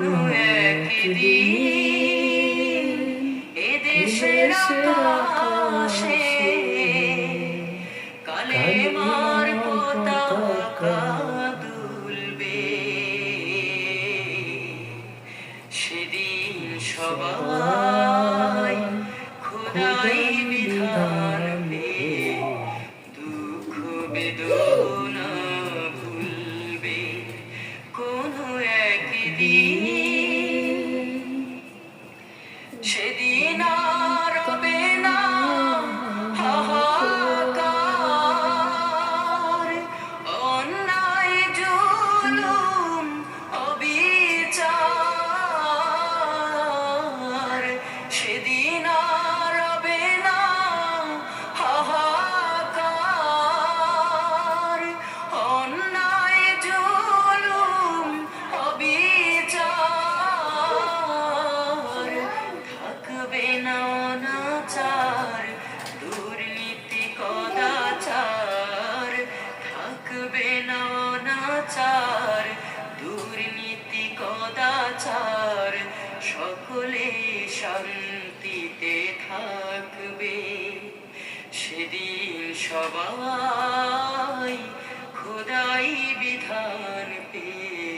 কোনো এদেশের পতাকা দুলবে সেদিন সবাই খোদাই বিধান দুঃখ বেদনা সেদিন শান্তিতে থাকবে, সেদিন সবাই খোদাই বিধান পেয়ে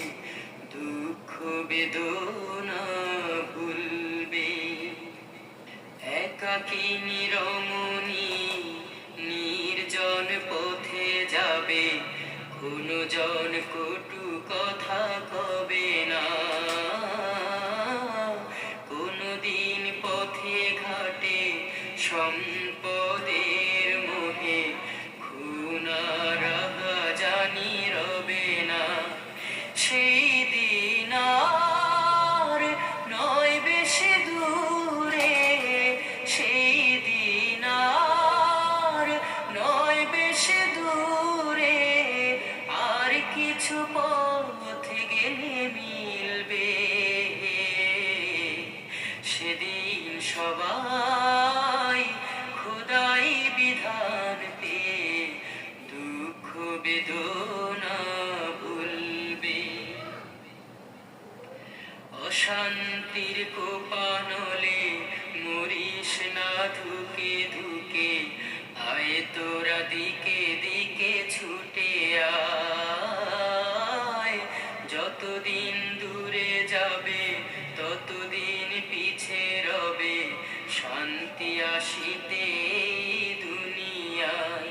দুঃখ বেদনা ভুলবে। একাকী নিরমণি নির্জন পথে যাবে, কোনো জন কটু কথা পথে ঘাটে সম্পদের মোহে। খুনারা জানি রবে না। সেই দিন নয় বেশি দূরে। সেই দিন নয় বেশি দূরে। আর কিছু পথ গেলে মিলবে। সবাই খোদাই বিধান পেয়ে দুঃখ বেদনা ভুলবে। অশান্তির কোপানলে মরিস না ধুকে ধুকে, আয় তোরা দিকে দিকে ছুটে আয়। যতদিন দূরে যাবে আসিতে দুনিয়ায়।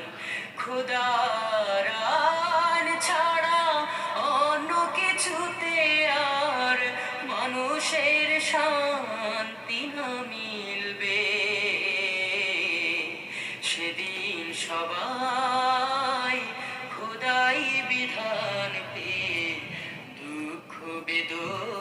খোদার ছাড়া অন্য কিছুতে আর মানুষের শান্তি না মিলবে। সেদিন সবাই খোদাই বিধান পেয়ে দুঃখ বেদনা